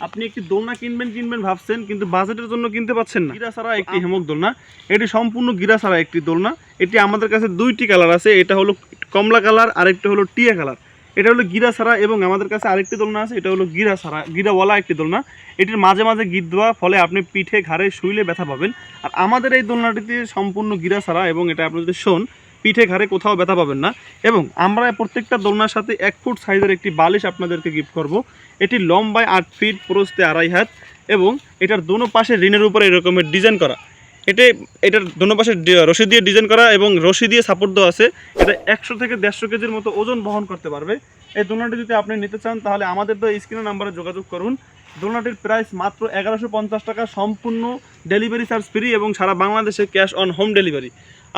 আপনি একটি দোলনা কিনবেন কিনবেন ভাবছেন কিন্তু বাজেটের জন্য কিনতে পাচ্ছেন না। গিরা ছাড়া একটি হেমক দোলনা। এটি সম্পূর্ণ গিরা ছাড়া একটি দোলনা। এটি আমাদের কাছে দুইটি কালার আছে। এটা হলো কমলা কালার আরেকটা হলো টিয়া কালার। এটা হলো গিরা ছাড়া এবং আমাদের কাছে আরেকটি দোলনা আছে। এটা হলো গিরা ছাড়া গিরাওয়ালা একটি দোলনা। এটির মাঝে মাঝে গিট দেওয়া ফলে আপনি পিঠে ঘাড়ে শুইলে ব্যথা পাবেন। আর আমাদের এই দোলনাটিতে সম্পূর্ণ গিরা ছাড়া এবং এটা আপনি যদি শোন পিঠে ঘাড়ে কোথাও ব্যথা পাবেন না। এবং আমরা প্রত্যেকটা দোলনার সাথে এক ফুট সাইজের একটি বালিশ আপনাদেরকে গিফট করব। এটি লম্বায় আট ফিট প্রস্তে আড়াই হাত এবং এটার দোনো পাশে ঋণের উপরে এরকমের ডিজাইন করা। এটা এটার দোনো পাশে রশি দিয়ে ডিজাইন করা এবং রশি দিয়ে সাপোর্ট দেওয়া আছে। এটা একশো থেকে দেড়শো কেজির মতো ওজন বহন করতে পারবে। এই দোলনাটি যদি আপনি নিতে চান তাহলে আমাদের তো স্ক্রিনের নাম্বারে যোগাযোগ করুন। দোলনাটির প্রাইস মাত্র এগারোশো পঞ্চাশ টাকা, সম্পূর্ণ ডেলিভারি চার্জ ফ্রি এবং সারা বাংলাদেশে ক্যাশ অন হোম ডেলিভারি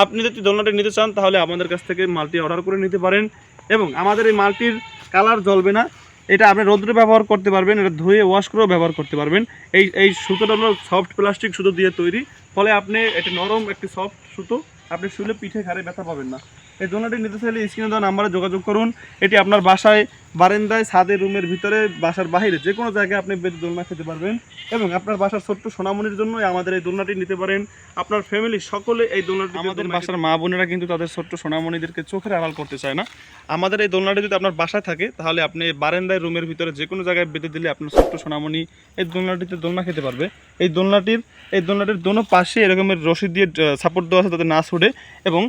আপনি যদি দোলনাটি নিতে চান, তাহলে আমাদের কাছ থেকে মালটি অর্ডার করে নিতে পারেন এবং আমাদের এই মালটির কালার জ্বলবে না। এটা আপনি রোদ্রে ব্যবহার করতে পারবেন, এটা ধুয়ে ওয়াশ করেও ব্যবহার করতে পারবেন। এই এই সুতোটা হলো সফট প্লাস্টিক সুতো দিয়ে তৈরি। ফলে আপনি একটি নরম, একটি সফট সুতো আপনি শুলে পিঠে ঘাড়ে ব্যথা পাবেন না। এই দোলনাটি নিতে চাইলে স্ক্রিনে দেওয়া নাম্বারে যোগাযোগ করুন। এটি আপনার বাসায় বারান্দায় ছাদে রুমের ভিতরে বাসার বাইরে যে কোনো জায়গায় আপনি বেঁধে দোলনা খেতে পারবেন। এবং আপনার বাসার ছোট্ট সোনামনির জন্য আমাদের এই দোলনাটি নিতে পারেন। আপনার ফ্যামিলি সকলে এই দোলনাটি আমাদের বাসার মা বোনেরা কিন্তু তাদের ছোট্ট সোনামণিদেরকে চোখের আড়াল করতে চায় না। আমাদের এই দোলনাটি যদি আপনার বাসায় থাকে তাহলে আপনি বারান্দায় রুমের ভিতরে যে কোনো জায়গায় বেঁধে দিলে আপনার ছোট্ট সোনামণি এই দোলনাটিতে দোলনা খেতে পারবে। এই দোলনাটির এই দোলনাটির দোনো পাশে এরকমের রশি দিয়ে সাপোর্ট দেওয়া আছে তাতে না ছুটে। এবং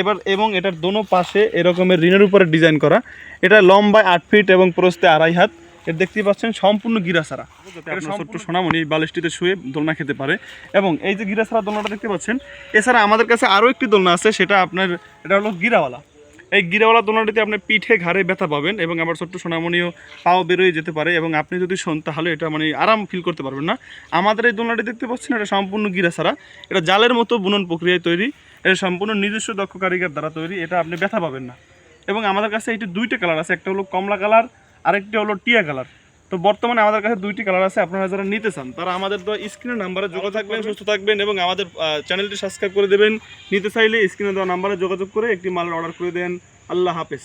এবার এবং এটার দোনো পাশে এরকমের ঋণের উপরে ডিজাইন করা। এটা লম্বায় আট ফিট এবং প্রস্তে আড়াই হাত। এটা দেখতেই পাচ্ছেন সম্পূর্ণ গিরা ছাড়া ছোট্ট সোনামণি বালিশটিতে শুয়ে দোলনা খেতে পারে। এবং এই যে গিরা ছাড়া দোলনাটা দেখতে পাচ্ছেন এছাড়া আমাদের কাছে আরও একটি দোলনা আছে সেটা আপনার এটা হলো গিরাওয়ালা। এই গিরাওয়ালা দোলনাটিতে আপনি পিঠে ঘাড়ে ব্যথা পাবেন এবং আবার ছোট্ট সোনামণিও পাও বেরোয় যেতে পারে এবং আপনি যদি শোন তাহলে এটা মানে আরাম ফিল করতে পারবেন না। আমাদের এই দোলনাটি দেখতে পাচ্ছেন এটা সম্পূর্ণ গিরা ছাড়া এটা জালের মতো বুনন প্রক্রিয়ায় তৈরি। এটা সম্পূর্ণ নিজস্ব দক্ষ কারিগর দ্বারা তৈরি, এটা আপনি ব্যথা পাবেন না। এবং আমাদের কাছে এটি দুইটা কালার আছে, একটা হলো কমলা কালার, আরেকটি হলো টিয়া কালার। তো বর্তমানে আমাদের কাছে দুইটি কালার আছে, আপনারা যারা নিতে চান, তারা আমাদের তো স্ক্রিনের নাম্বারে যোগাযোগ থাকবেন সুস্থ থাকবেন এবং আমাদের চ্যানেলটি সাবস্ক্রাইব করে দেবেন। নিতে চাইলে স্ক্রিনে দেওয়া নাম্বারে যোগাযোগ করে একটি মালের অর্ডার করে দেন। আল্লাহ হাফেজ।